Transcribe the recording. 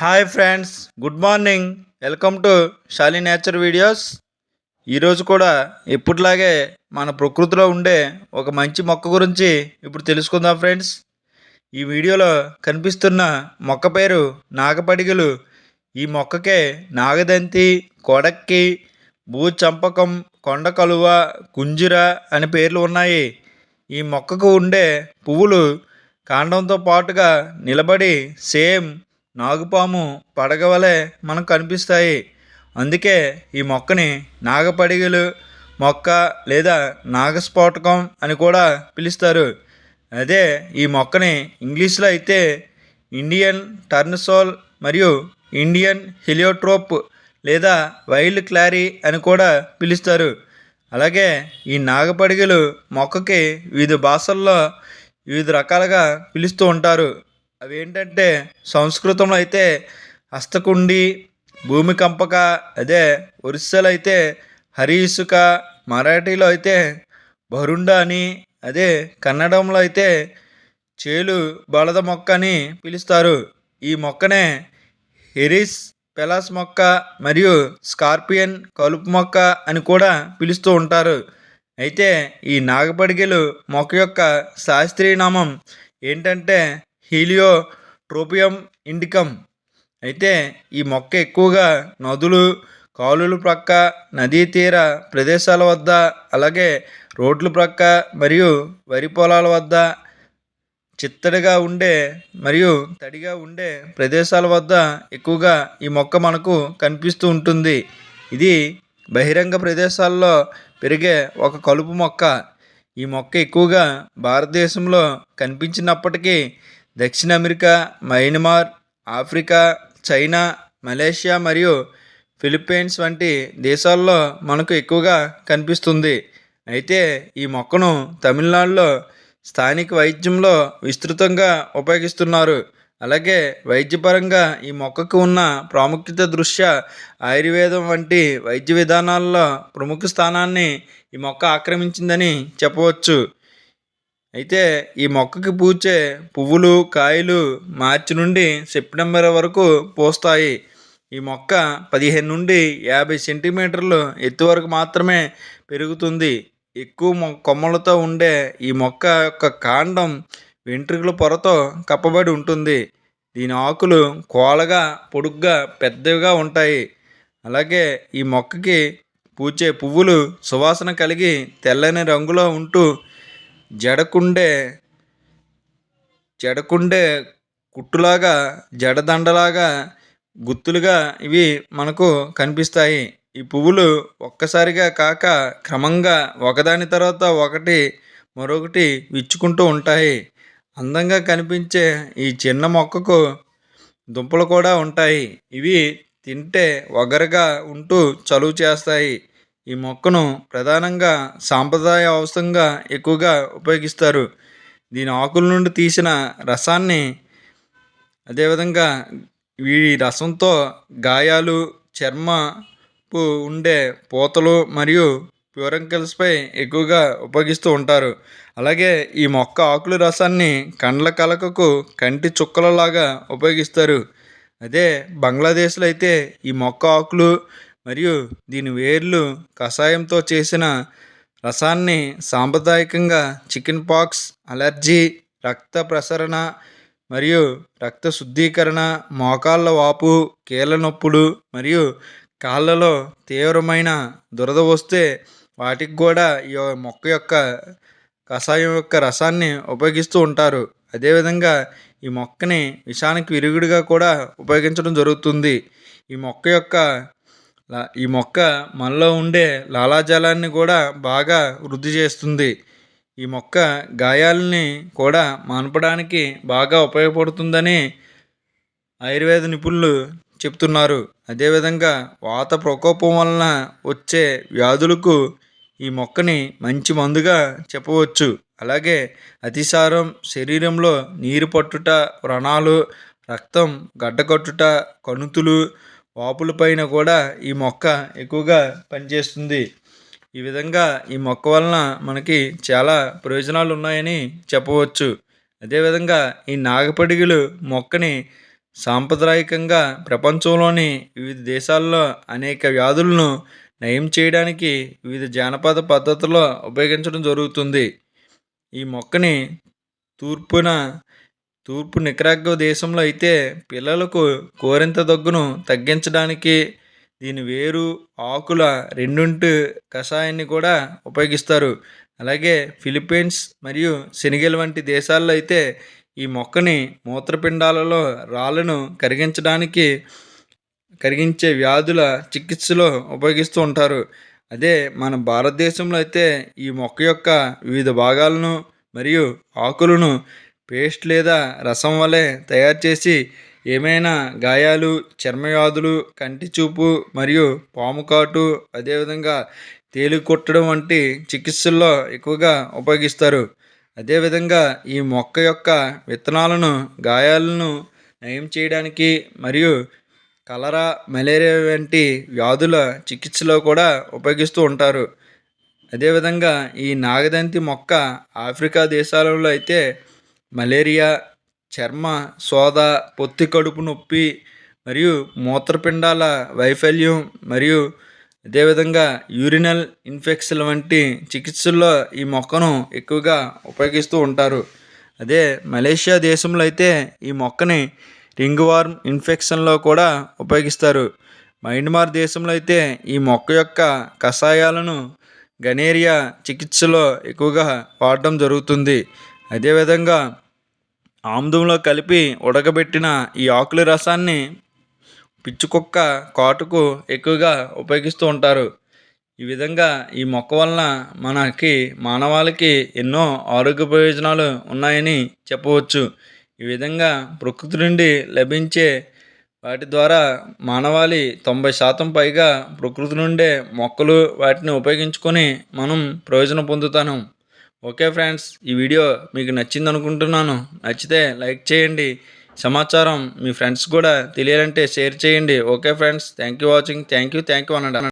Hi friends good morning. Welcome to Shali nature videos. ఈరోజు కూడా ఎప్పుడులాగే మన ప్రకృతిలో ఉండే ఒక మంచి మొక్క గురించి ఇప్పుడు తెలుసుకుందాం ఫ్రెండ్స్. ఈ వీడియోలో కనిపిస్తున్న మొక్క పేరు నాగపడిగలు. ఈ మొక్కకే నాగదంతి కొడక్కి భూచంపకం కొండ కలువ కుంజిర అని పేర్లు ఉన్నాయి. ఈ మొక్కకు ఉండే పువ్వులు కాండంతో పాటుగా నిలబడి సేమ్ నాగుపాము పడగ వలె మనకు కనిపిస్తాయి. అందుకే ఈ మొక్కని నాగపడిగలు మొక్క లేదా నాగస్ఫోటకం అని కూడా పిలుస్తారు. అదే ఈ మొక్కని ఇంగ్లీష్లో అయితే ఇండియన్ టర్న్సోల్ మరియు ఇండియన్ హెలియోట్రోప్ లేదా వైల్డ్ క్లారీ అని కూడా పిలుస్తారు. అలాగే ఈ నాగపడిగలు మొక్కకి వివిధ భాషల్లో వివిధ రకాలుగా పిలుస్తూ ఉంటారు. అవి ఏంటంటే సంస్కృతంలో అయితే హస్తకుండి భూమి కంపక అదే ఒరిస్సాలో అయితే హరీసుక మరాఠీలో అయితే బరుండ అని అదే కన్నడంలో అయితే చేలు బలద మొక్క అని పిలుస్తారు. ఈ మొక్కనే హెరిస్ పెలాస్ మొక్క మరియు స్కార్పియన్ కలుపు మొక్క అని కూడా పిలుస్తూ ఉంటారు. అయితే ఈ నాగపడిగెలు మొక్క యొక్క శాస్త్రీయ నామం ఏంటంటే హీలియో ట్రోపియం ఇండికమ్ అయితే ఈ మొక్క ఎక్కువగా నదులు కాలువల ప్రక్క నదీ తీర ప్రదేశాల వద్ద అలాగే రోడ్ల ప్రక్క మరియు వరి పొలాల వద్ద చిత్తడిగా ఉండే మరియు తడిగా ఉండే ప్రదేశాల వద్ద ఎక్కువగా ఈ మొక్క మనకు కనిపిస్తూ ఉంటుంది. ఇది బహిరంగ ప్రదేశాల్లో పెరిగే ఒక కలుపు మొక్క. ఈ మొక్క ఎక్కువగా భారతదేశంలో కనిపించినప్పటికీ దక్షిణ America Myanmar Africa China Malaysia మరియు ఫిలిప్పీన్స్ వంటి దేశాల్లో మనకు ఎక్కువగా కనిపిస్తుంది. అయితే ఈ మొక్కను తమిళనాడులో స్థానిక వైద్యంలో విస్తృతంగా ఉపయోగిస్తున్నారు. అలాగే వైద్యపరంగా ఈ మొక్కకు ఉన్న ప్రాముఖ్యత దృష్ట్యా ఆయుర్వేదం వంటి వైద్య విధానాల్లో ప్రముఖ స్థానాన్ని ఈ మొక్క ఆక్రమించిందని చెప్పవచ్చు. అయితే ఈ మొక్కకి పూచే పువ్వులు కాయలు మార్చి నుండి సెప్టెంబర్ వరకు పూస్తాయి. ఈ మొక్క పదిహేను నుండి యాభై సెంటీమీటర్లు ఎత్తు వరకు మాత్రమే పెరుగుతుంది. ఎక్కువ మొ కొమ్మలతో ఉండే ఈ మొక్క యొక్క కాండం వెంట్రుకల పొరతో కప్పబడి ఉంటుంది. దీని ఆకులు కోలగా పొడుగ్గా పెద్దవిగా ఉంటాయి. అలాగే ఈ మొక్కకి పూచే పువ్వులు సువాసన కలిగి తెల్లని రంగులో ఉంటూ జడకుండే జడకుండే కుట్టులాగా జడదండలాగా గుత్తులుగా ఇవి మనకు కనిపిస్తాయి. ఈ పువ్వులు ఒక్కసారిగా కాక క్రమంగా ఒకదాని తర్వాత ఒకటి మరొకటి విచ్చుకుంటూ ఉంటాయి. అందంగా కనిపించే ఈ చిన్న మొక్కకు దుంపలు కూడా ఉంటాయి. ఇవి తింటే ఒగరుగా ఉంటూ చలువ చేస్తాయి. ఈ మొక్కను ప్రధానంగా సాంప్రదాయ ఔషధంగా ఎక్కువగా ఉపయోగిస్తారు. దీని ఆకుల నుండి తీసిన రసాన్ని అదేవిధంగా ఈ రసంతో గాయాలు చర్మపు ఉండే పూతలు మరియు ప్యూరంకిల్స్పై ఎక్కువగా ఉపయోగిస్తూ ఉంటారు. అలాగే ఈ మొక్క ఆకుల రసాన్ని కండ్ల కలకకు కంటి చుక్కలలాగా ఉపయోగిస్తారు. అదే బంగ్లాదేశ్లో అయితే ఈ మొక్క ఆకులు మరియు దీని వేర్లు కషాయంతో చేసిన రసాన్ని సాంప్రదాయకంగా చికెన్ పాక్స్ అలర్జీ రక్త ప్రసరణ మరియు రక్త శుద్ధీకరణ మోకాళ్ళ వాపు కీళ్ళ నొప్పులు మరియు కాళ్ళలో తీవ్రమైన దురద వస్తే వాటికి కూడా ఈ మొక్క యొక్క కషాయం యొక్క రసాన్ని ఉపయోగిస్తూ ఉంటారు. అదేవిధంగా ఈ మొక్కని విషానికి విరుగుడుగా కూడా ఉపయోగించడం జరుగుతుంది. ఈ మొక్క యొక్క ఈ మొక్క మనలో ఉండే లాలాజలాన్ని కూడా బాగా వృద్ధి చేస్తుంది. ఈ మొక్క గాయాలని కూడా మాన్పడానికి బాగా ఉపయోగపడుతుందని ఆయుర్వేద నిపుణులు చెప్తున్నారు. అదేవిధంగా వాత ప్రకోపం వలన వచ్చే వ్యాధులకు ఈ మొక్కని మంచి మందుగా చెప్పవచ్చు. అలాగే అతిసారం శరీరంలో నీరు పట్టుట వ్రణాలు రక్తం గడ్డకట్టుట కణుతులు వాపులపైన కూడా ఈ మొక్క ఎక్కువగా పనిచేస్తుంది. ఈ విధంగా ఈ మొక్క వలన మనకి చాలా ప్రయోజనాలు ఉన్నాయని చెప్పవచ్చు. అదేవిధంగా ఈ నాగపడిగలు మొక్కని సాంప్రదాయకంగా ప్రపంచంలోని వివిధ దేశాల్లో అనేక వ్యాధులను నయం చేయడానికి వివిధ జానపద పద్ధతుల్లో ఉపయోగించడం జరుగుతుంది. ఈ మొక్కని తూర్పున తూర్పు నికరాగ్వ దేశంలో అయితే పిల్లలకు కోరింత దగ్గును తగ్గించడానికి దీని వేరు ఆకుల రెండుంటి కషాయాన్ని కూడా ఉపయోగిస్తారు. అలాగే ఫిలిప్పీన్స్ మరియు సెనిగల్ వంటి దేశాల్లో అయితే ఈ మొక్కని మూత్రపిండాలలో రాళ్ళను కరిగించడానికి కరిగించే వ్యాధుల చికిత్సలో ఉపయోగిస్తూ ఉంటారు. అదే మన భారతదేశంలో అయితే ఈ మొక్క యొక్క వివిధ భాగాలను మరియు ఆకులను పేస్ట్ లేదా రసం వలె తయారు చేసి ఏమైనా గాయాలు చర్మవ్యాధులు కంటి చూపు మరియు పాము కాటు అదేవిధంగా తేలి కొట్టడం వంటి చికిత్సల్లో ఎక్కువగా ఉపయోగిస్తారు. అదేవిధంగా ఈ మొక్క యొక్క విత్తనాలను గాయాలను నయం చేయడానికి మరియు కలరా మలేరియా వంటి వ్యాధుల చికిత్సలో కూడా ఉపయోగిస్తూ ఉంటారు. అదేవిధంగా ఈ నాగదంతి మొక్క ఆఫ్రికా దేశాలలో అయితే మలేరియా చర్మ సోద పొత్తి కడుపు నొప్పి మరియు మూత్రపిండాల వైఫల్యం మరియు అదేవిధంగా యూరినల్ ఇన్ఫెక్షన్ వంటి చికిత్సల్లో ఈ మొక్కను ఎక్కువగా ఉపయోగిస్తూ ఉంటారు. అదే మలేషియా దేశంలో అయితే ఈ మొక్కని రింగ్ వార్మ్ ఇన్ఫెక్షన్లో కూడా ఉపయోగిస్తారు. మైన్మార్ దేశంలో అయితే ఈ మొక్క యొక్క కషాయాలను గనేరియా చికిత్సలో ఎక్కువగా వాడటం జరుగుతుంది. అదేవిధంగా ఆముదంలో కలిపి ఉడకబెట్టిన ఈ ఆకుల రసాన్ని పిచ్చుకుక్క కాటుకు ఎక్కువగా ఉపయోగిస్తూ ఉంటారు. ఈ విధంగా ఈ మొక్క వలన మనకి మానవాళికి ఎన్నో ఆరోగ్య ప్రయోజనాలు ఉన్నాయని చెప్పవచ్చు. ఈ విధంగా ప్రకృతి నుండి లభించే వాటి ద్వారా మానవాళి తొంభై శాతం పైగా ప్రకృతి నుండే మొక్కలు వాటిని ఉపయోగించుకొని మనం ప్రయోజనం పొందుతాను. ఓకే ఫ్రెండ్స్ ఈ వీడియో మీకు నచ్చింది అనుకుంటున్నాను. నచ్చితే లైక్ చేయండి. సమాచారం మీ ఫ్రెండ్స్ కూడా తెలియాలంటే షేర్ చేయండి. Okay friends thank you watching. Thank you thank you అన్నాడు